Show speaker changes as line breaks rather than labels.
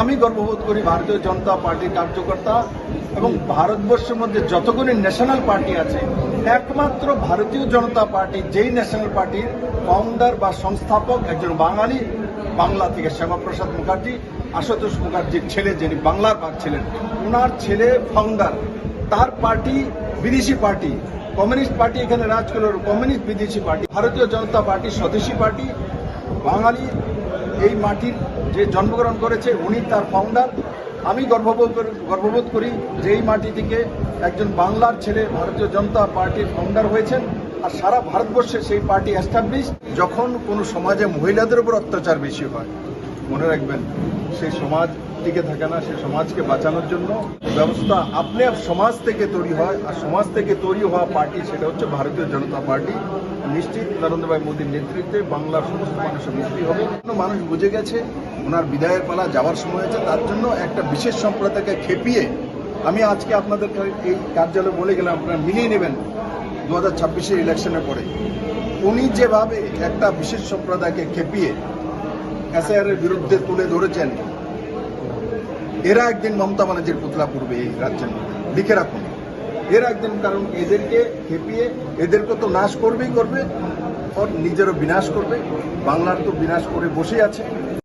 আমি গর্ববোধ করি ভারতীয় জনতা পার্টির কার্যকর্তা এবং ভারতবর্ষের মধ্যে যতগুলি ন্যাশনাল পার্টি আছে, একমাত্র ভারতীয় জনতা পার্টি যেই ন্যাশনাল পার্টির ফাউন্ডার বা সংস্থাপক একজন বাঙালি বাংলা থেকে শ্যামাপ্রসাদ মুখার্জি, আশুতোষ মুখার্জির ছেলে যিনি বাংলার পাক ছিলেন ওনার ছেলে ফাউন্ডার তার পার্টি বিদেশি পার্টি, কমিউনিস্ট পার্টি এখানে রাজ করল, কমিউনিস্ট বিদেশি পার্টি, ভারতীয় জনতা পার্টি স্বদেশী পার্টি বাঙালি এই মাটির যে জন্মগ্রহণ করেছে, উনি তার ফাউন্ডার আমি গর্ববোধ গর্ববোধ করি যে এই মাটি থেকে একজন বাংলার ছেলে ভারতীয় জনতা পার্টির ফাউন্ডার হয়েছেন আর সারা ভারতবর্ষে সেই পার্টি এস্টাবলিশ যখন কোনো সমাজে মহিলাদের উপর অত্যাচার বেশি হয় মনে রাখবেন, সেই সমাজ টিকে থাকে না, সেই সমাজকে বাঁচানোর জন্য ব্যবস্থা আপনি আপ সমাজ থেকে তৈরি হয়, আর সমাজ থেকে তৈরি হওয়া পার্টি সেটা হচ্ছে ভারতীয় জনতা পার্টি। নিশ্চিত নরেন্দ্র ভাই মোদীর নেতৃত্বে বাংলার সমস্ত মানুষের মুক্তি হবে। মানুষ বুঝে গেছে, ওনার বিদায়ের পালা যাওয়ার সময় হয়েছে, তার জন্য একটা বিশেষ সম্প্রদায়কে খেপিয়ে আমি আজকে আপনাদের এই কার্যালয়ে বলে গেলাম, আপনারা মিলিয়ে নেবেন দু হাজার ছাব্বিশের ইলেকশনের পরে। উনি যেভাবে একটা বিশেষ সম্প্রদায়কে খেপিয়ে এসআইআর এর বিরুদ্ধে তুলে ধরেছেন। এরা একদিন মমতা ব্যানার্জির পুতলা পূর্বে এই রাজ্যের। লিখে রাখুন। এরা একদিন কারণ এদেরকে খেপিয়ে, এদেরকে তো নাশ করবেই করবে নিজেরও বিনাশ করবে। বাংলার তো বিনাশ করে বসে আছে।